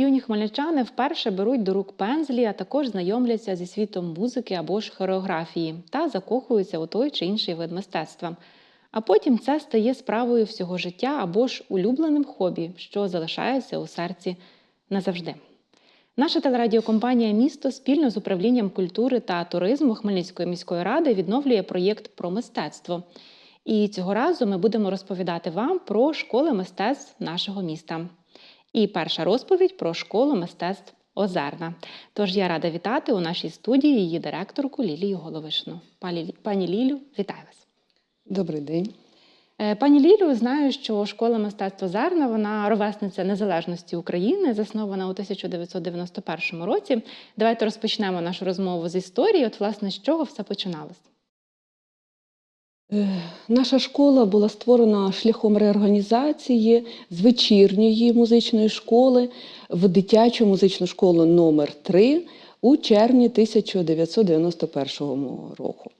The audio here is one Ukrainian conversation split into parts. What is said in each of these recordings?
юні хмельничани вперше беруть до рук пензлі, а також знайомляться зі світом музики або ж хореографії та закохуються у той чи інший вид мистецтва. А потім це стає справою всього життя або ж улюбленим хобі, що залишається у серці назавжди. Наша телерадіокомпанія Місто спільно з управлінням культури та туризму Хмельницької міської ради відновлює проєкт про мистецтво. І цього разу ми будемо розповідати вам про школи мистецтв нашого міста. І перша розповідь про школу мистецтв Озерна. Тож я рада вітати у нашій студії її директорку Лілію Головишну. Пані, Лілю, вітаю вас. Добрий день. Е, Пані Лілю, знаю, що школа мистецтва Зерна вона ровесниця незалежності України, заснована у 1991 році. Давайте розпочнемо нашу розмову з історії. От, власне, з чого все починалось? Е, Наша школа була створена шляхом реорганізації з вечірньої музичної школи в дитячу музичну школу номер 3 у червні 1991 року.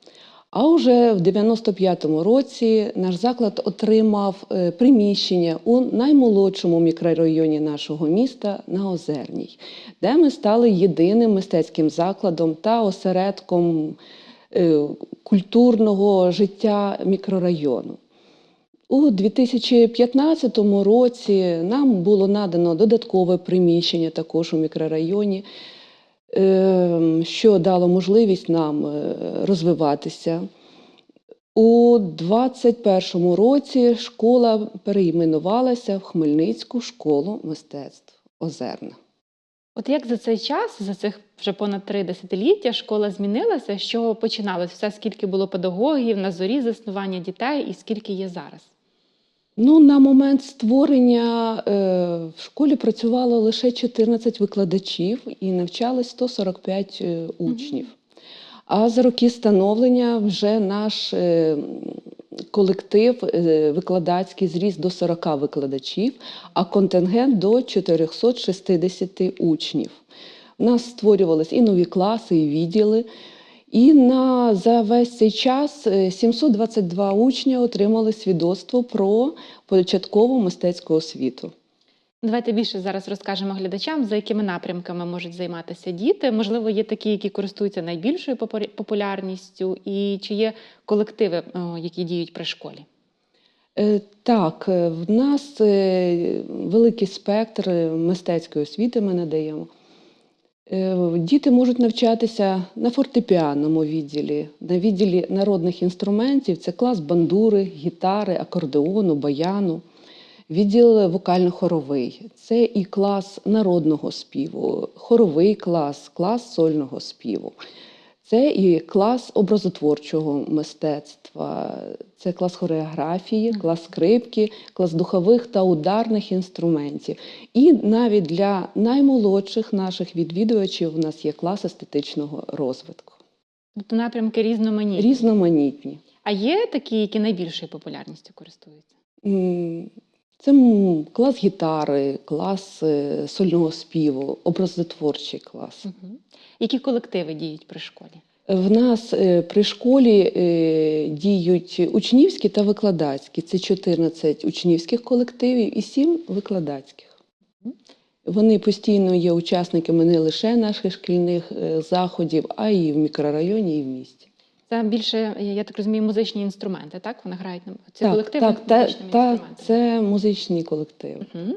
А вже в 95-му році наш заклад отримав е, приміщення у наймолодшому мікрорайоні нашого міста на Озерній, де ми стали єдиним мистецьким закладом та осередком культурного життя мікрорайону. У 2015 році нам було надано додаткове приміщення також у мікрорайоні, е, що дало можливість нам е, розвиватися. У 2021 році школа переіменувалася в Хмельницьку школу мистецтв Озерна. От як за цей час, за цих вже понад три десятиліття, школа змінилася? З чого починалось? Все, скільки було педагогів на зорі заснування дітей і скільки є зараз? Ну, на момент створення е, в школі працювало лише 14 викладачів і навчалось 145 е, учнів. А за роки становлення вже наш е, колектив е, викладацький зріс до 40 викладачів, а контингент до 460 учнів. У нас створювалися і нові класи, і відділи. І на, за весь цей час е, 722 учні отримали свідоцтво про початкову мистецьку освіту. Давайте більше зараз розкажемо глядачам, за якими напрямками можуть займатися діти. Можливо, є такі, які користуються найбільшою популярністю, і чи є колективи, які діють при школі? Е, Так, е, в нас е, великий спектр мистецької освіти ми надаємо. Діти можуть навчатися на фортепіанному відділі, на відділі народних інструментів це клас бандури, гітари, акордеону, баяну, відділ вокально-хоровий, це і клас народного співу, хоровий клас, клас сольного співу. Це і клас образотворчого мистецтва, це клас хореографії, клас скрипки, клас духових та ударних інструментів. І навіть для наймолодших наших відвідувачів у нас є клас естетичного розвитку. Тобто напрямки різноманітні. Різноманітні. А є такі, які найбільшою популярністю користуються? Це клас гітари, клас е, сольного співу, образотворчий клас. Угу. Які колективи діють при школі? В нас е, при школі е, діють учнівські та викладацькі. Це 14 учнівських колективів і 7 викладацьких. Вони постійно є учасниками не лише наших шкільних заходів, а й в мікрорайоні, і в місті. Це більше, я так розумію, музичні інструменти, так? Вони грають на ці так, колективи так, та, та, це музичні колективи. Угу.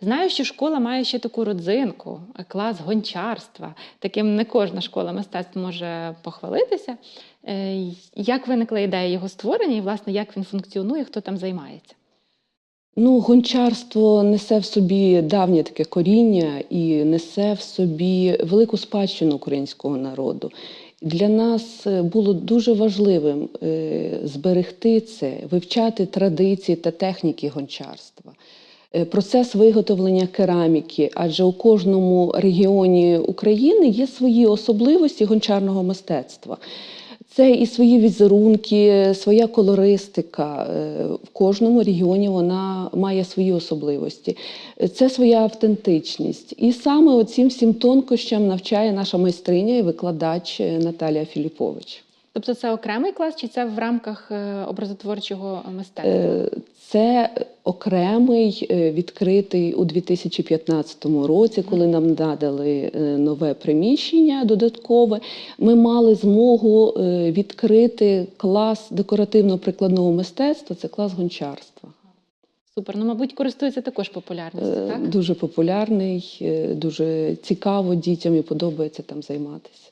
Знаю, що школа має ще таку родзинку, клас гончарства. Таким не кожна школа мистецтв може похвалитися. Е, Як виникла ідея його створення і, власне, як він функціонує, хто там займається? Ну, гончарство несе в собі давнє таке коріння і несе в собі велику спадщину українського народу. Для нас е, було дуже важливим е, зберегти це, вивчати традиції та техніки гончарства. Е, Процес виготовлення кераміки, адже у кожному регіоні України є свої особливості гончарного мистецтва. Це і свої візерунки, своя колористика. Е, В кожному регіоні вона має свої особливості. Це своя автентичність. І саме оцім всім тонкощам навчає наша майстриня і викладач е, Наталія Філіпович. Тобто це окремий клас, чи це в рамках е, образотворчого мистецтва? Е, Це окремий е, відкритий у 2015 році, коли нам надали нове приміщення додаткове. Ми мали змогу відкрити клас декоративно-прикладного мистецтва, це клас гончарства. Супер. Ну, мабуть, користується також популярністю, так? Дуже популярний, дуже цікаво дітям і подобається там займатися.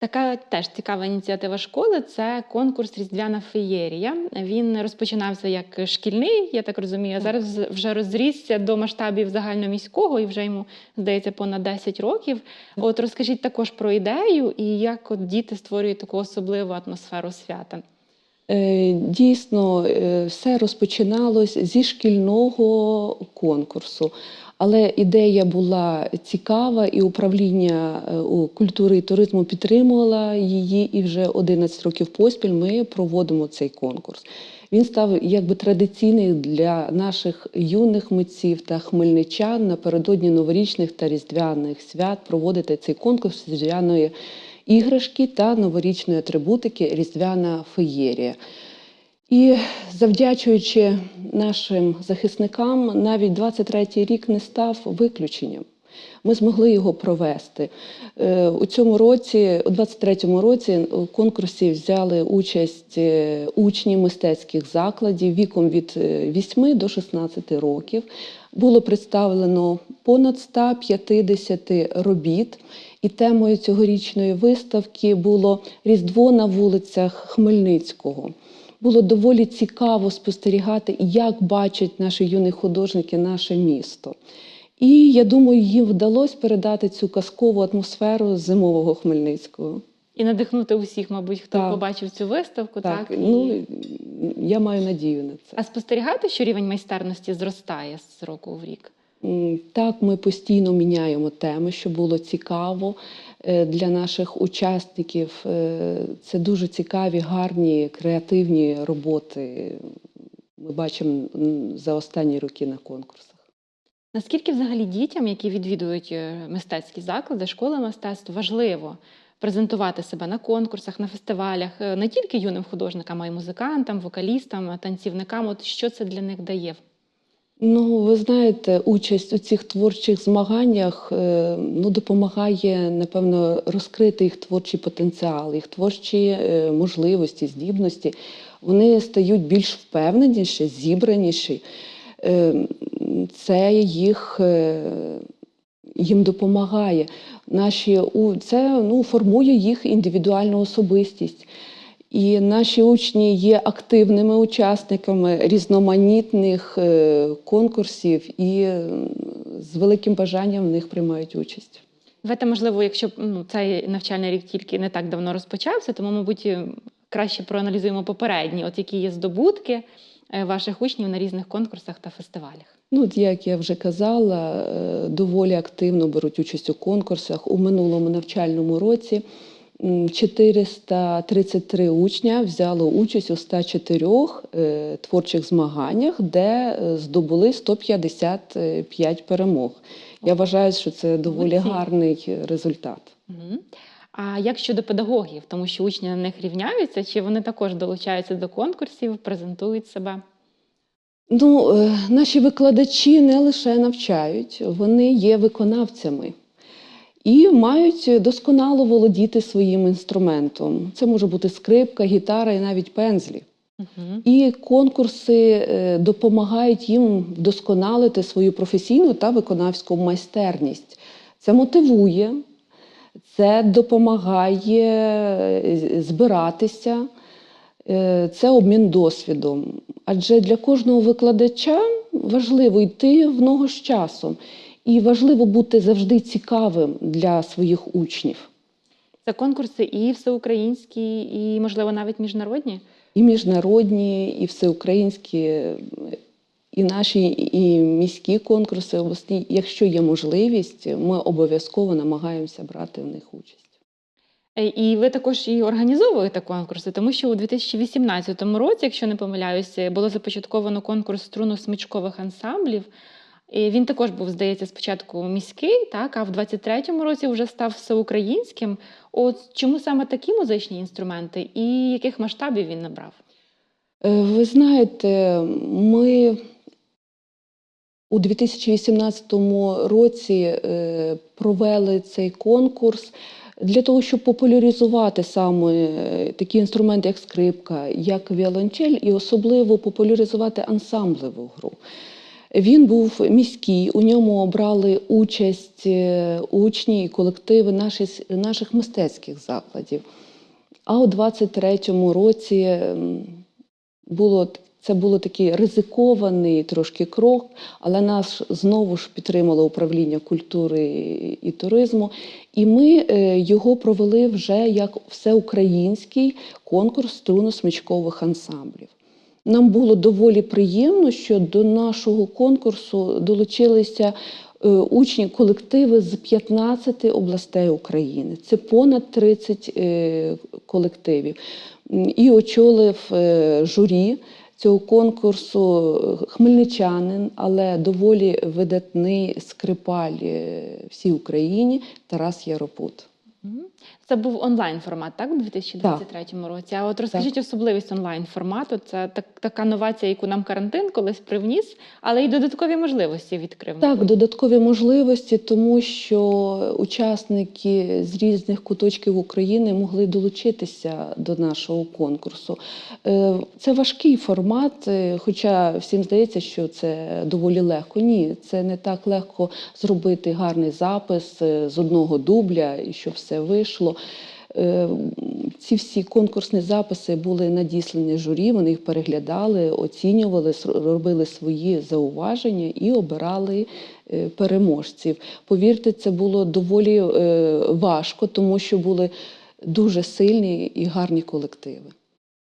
Така теж цікава ініціатива школи це конкурс Різдвяна феєрія. Він розпочинався як шкільний, я так розумію, а зараз вже розрісся до масштабів загальноміського і вже йому здається понад 10 років. От розкажіть також про ідею і як от діти створюють таку особливу атмосферу свята. Е, Дійсно, е, все розпочиналось зі шкільного конкурсу. Але ідея була цікава, і управління е, культури і туризму підтримувало її. І вже 11 років поспіль ми проводимо цей конкурс. Він став якби традиційний для наших юних митців та хмельничан напередодні новорічних та різдвяних свят проводити цей конкурс різдвяної іграшки та новорічної атрибутики Різдвяна феєрія. І завдячуючи нашим захисникам, навіть 23-й рік не став виключенням. Ми змогли його провести. Е, У цьому році, у 23-му році, у конкурсі взяли участь е, учні мистецьких закладів віком від е, 8 до 16 років. Було представлено понад 150 робіт. І темою цьогорічної виставки було Різдво на вулицях Хмельницького. Було доволі цікаво спостерігати, як бачать наші юні художники наше місто. І я думаю, їм вдалося передати цю казкову атмосферу зимового Хмельницького. І надихнути усіх, мабуть, хто Так. побачив цю виставку. Так, Так, і- ну я маю надію на це. А спостерігати, що рівень майстерності зростає з року в рік? Так, ми постійно міняємо теми, що було цікаво для наших учасників. Е, Це дуже цікаві, гарні, креативні роботи. Ми бачимо за останні роки на конкурсах. Наскільки взагалі дітям, які відвідують е, мистецькі заклади, школи мистецтв, важливо презентувати себе на конкурсах, на фестивалях, е, не тільки юним художникам, а й музикантам, вокалістам, танцівникам? От що це для них дає? Ну, ви знаєте, участь у цих творчих змаганнях е, ну, допомагає, напевно, розкрити їх творчий потенціал, їх творчі е, можливості, здібності. Вони стають більш впевненіші, зібраніші. Е, Це їх, їм допомагає. Наші, це ну, формує їх індивідуальну особистість. І наші учні є активними учасниками різноманітних е, конкурсів і з великим бажанням в них приймають участь. Давайте, можливо, якщо ну, цей навчальний рік тільки не так давно розпочався, тому, мабуть, е, краще проаналізуємо попередні, от які є здобутки е, ваших учнів на різних конкурсах та фестивалях. Ну, як я вже казала, доволі активно беруть участь у конкурсах. У минулому навчальному році 433 учня взяло участь у 104 е, творчих змаганнях, де е, здобули 155 перемог. Я вважаю, що це доволі гарний результат. А як щодо педагогів, тому що учні на них рівняються, чи вони також долучаються до конкурсів, презентують себе? Ну, е, наші викладачі не лише навчають, вони є виконавцями і мають досконало володіти своїм інструментом. Це може бути скрипка, гітара і навіть пензлі. Угу. І конкурси е, допомагають їм вдосконалити свою професійну та виконавську майстерність. Це мотивує, це допомагає е, збиратися, е, це обмін досвідом. Адже для кожного викладача важливо йти в ногу з часом, і важливо бути завжди цікавим для своїх учнів. Це конкурси і всеукраїнські, і, можливо, навіть міжнародні. І міжнародні, і всеукраїнські, і наші і міські конкурси обласні. Якщо є можливість, ми обов'язково намагаємося брати в них участь. Е, І ви також і організовуєте конкурси, тому що у 2018 році, якщо не помиляюся, було започатковано конкурс струнно-смичкових ансамблів. І він також був, здається, спочатку міський, так, а в 23-му році вже став всеукраїнським. От чому саме такі музичні інструменти і яких масштабів він набрав? Е, Ви знаєте, ми у 2018 році е, провели цей конкурс для того, щоб популяризувати саме е, такі інструменти, як скрипка, як віолончель, і особливо популяризувати ансамблеву гру. Він був міський, у ньому брали участь е, учні і колективи наші, наших мистецьких закладів. А у 23-му році було це було такий ризикований трошки крок, але нас знову ж підтримало управління культури і туризму. І ми е, його провели вже як всеукраїнський конкурс струнно-смичкових ансамблів. Нам було доволі приємно, що до нашого конкурсу долучилися е, учні колективи з 15 областей України. Це понад 30 е, колективів. І очолив е, журі цього конкурсу хмельничанин, але доволі видатний скрипаль всій Україні Тарас Яропут. Це був онлайн формат, так, у 2023 році. А от розкажіть особливість онлайн формату. Це так, така новація, яку нам карантин колись привніс, але й додаткові можливості відкрив. Так, додаткові можливості, тому що учасники з різних куточків України могли долучитися до нашого конкурсу. Е, Це важкий формат, е, хоча всім здається, що це доволі легко. Ні, це не так легко зробити гарний запис е, з одного дубля і щоб все вийшло. Е, Ці всі конкурсні записи були надіслані журі, вони їх переглядали, оцінювали, робили свої зауваження і обирали е, переможців. Повірте, це було доволі е, важко, тому що були дуже сильні і гарні колективи.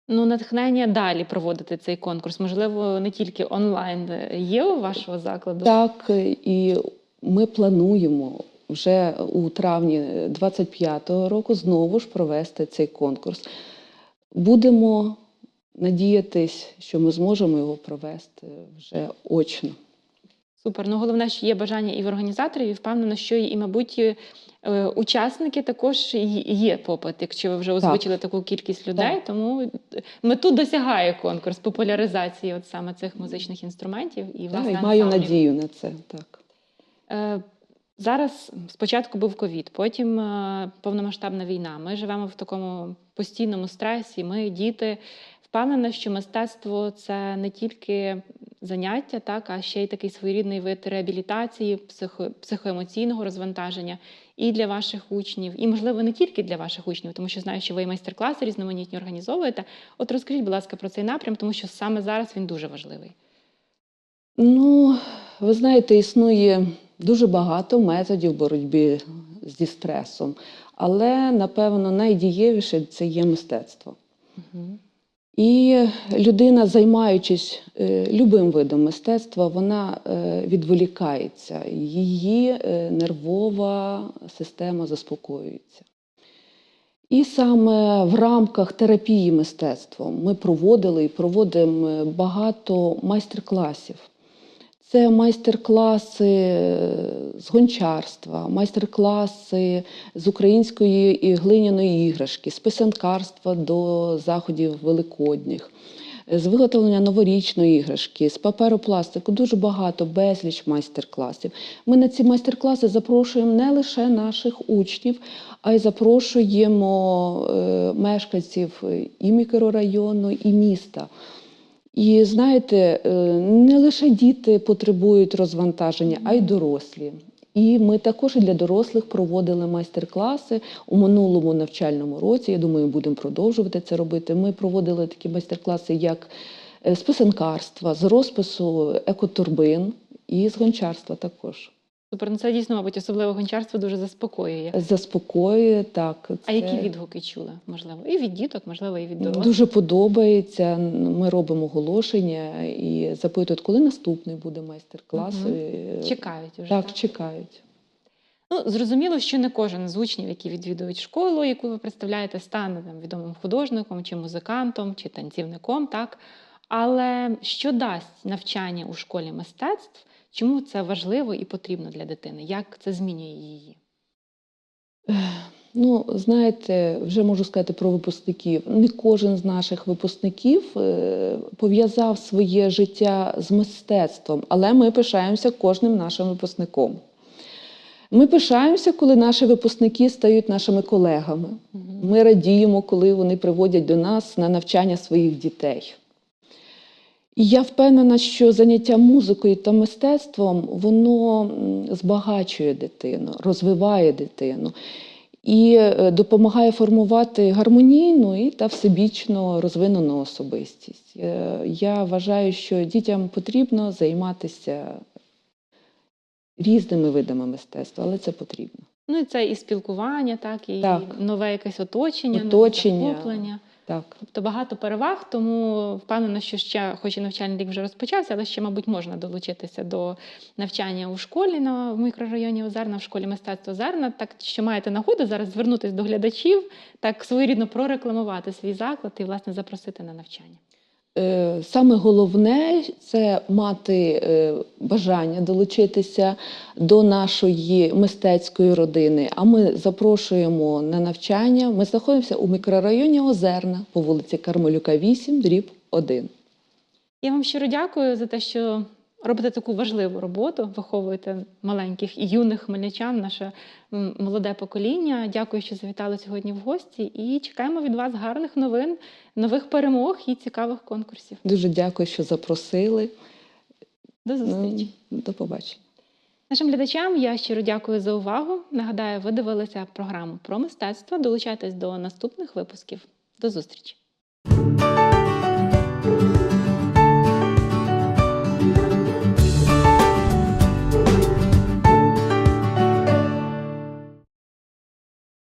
Ну, натхнення далі проводити цей конкурс. Можливо, не тільки онлайн є у вашого закладу. Так, і ми плануємо вже у травні 25-го року знову ж провести цей конкурс. Будемо надіятись, що ми зможемо його провести вже очно. Супер. Ну головне, що є бажання і в організаторів, і впевнена, що і, мабуть, і, е, учасники також є попит, якщо ви вже озвучили таку кількість людей. Так. Тому мету досягає конкурс популяризації от саме цих музичних інструментів і Так, і маю ансамблів. надію на це. Так. Е, Зараз спочатку був ковід, потім е, повномасштабна війна. Ми живемо в такому постійному стресі. Ми діти. Впевнена, що мистецтво це не тільки заняття, так, а ще й такий своєрідний вид реабілітації, психо, психоемоційного розвантаження і для ваших учнів, і, можливо, не тільки для ваших учнів, тому що знаю, що ви майстер-класи різноманітні організовуєте. От розкажіть, будь ласка, про цей напрям, тому що саме зараз він дуже важливий. Ну, ви знаєте, існує дуже багато методів боротьби зі стресом, але напевно найдієвіше це є мистецтво. Угу. І людина, займаючись е, любим видом мистецтва, вона е, відволікається, її е, нервова система заспокоюється. І саме в рамках терапії мистецтвом ми проводили і проводимо багато майстер-класів. Це майстер-класи е, з гончарства, майстер-класи з української і глиняної іграшки, з писанкарства до заходів великодніх, з виготовлення новорічної іграшки, з паперопластику. Дуже багато, безліч майстер-класів. Ми на ці майстер-класи запрошуємо не лише наших учнів, а й запрошуємо е, мешканців і мікрорайону, і міста. І знаєте, е, не лише діти потребують розвантаження, а й дорослі. І ми також для дорослих проводили майстер-класи у минулому навчальному році. Я думаю, будемо продовжувати це робити. Ми проводили такі майстер-класи, як е, з писанкарства, з розпису екотурбин і з гончарства також. Супер, ну це дійсно, мабуть, особливо гончарство дуже заспокоює. Заспокоює так. А які відгуки чули? Можливо, і від діток, можливо, і від дорослих. Дуже подобається. Ми робимо оголошення і запитують, коли наступний буде майстер-клас. Е, Чекають уже. Так, чекають. Ну, зрозуміло, що не кожен з учнів, які відвідують школу, яку ви представляєте, стане там відомим художником, чи музикантом, чи танцівником, так. Але що дасть навчання у школі мистецтв? Чому це важливо і потрібно для дитини? Як це змінює її? Ну, знаєте, вже можу сказати про випускників. Не кожен з наших випускників е, пов'язав своє життя з мистецтвом, але ми пишаємося кожним нашим випускником. Ми пишаємося, коли наші випускники стають нашими колегами. Ми радіємо, коли вони приводять до нас на навчання своїх дітей. Я впевнена, що заняття музикою та мистецтвом воно збагачує дитину, розвиває дитину і е, допомагає формувати гармонійну і та всебічно розвинену особистість. Е, Я вважаю, що дітям потрібно займатися різними видами мистецтва, але це потрібно. Ну і це і спілкування, так, і Так. нове якесь оточення, Оточення. захоплення. Так. Тобто багато переваг, тому впевнена, що ще, хоч і навчальний рік вже розпочався, але ще, мабуть, можна долучитися до навчання у школі на в мікрорайоні Озерна, в школі мистецтва Озерна. Так що маєте нагоду зараз звернутися до глядачів, так своєрідно прорекламувати свій заклад і власне запросити на навчання. Е, Саме головне це мати е, бажання долучитися до нашої мистецької родини. А ми запрошуємо на навчання. Ми знаходимося у мікрорайоні Озерна по вулиці Кармелюка, 8, дріб 1. Я вам щиро дякую за те, що робите таку важливу роботу, виховуєте маленьких і юних хмельничан, наше молоде покоління. Дякую, що завітали сьогодні в гості, і чекаємо від вас гарних новин, нових перемог і цікавих конкурсів. Дуже дякую, що запросили. До зустрічі. Ну, До побачення. Нашим глядачам я щиро дякую за увагу. Нагадаю, ви дивилися програму про мистецтво. Долучайтесь до наступних випусків. До зустрічі!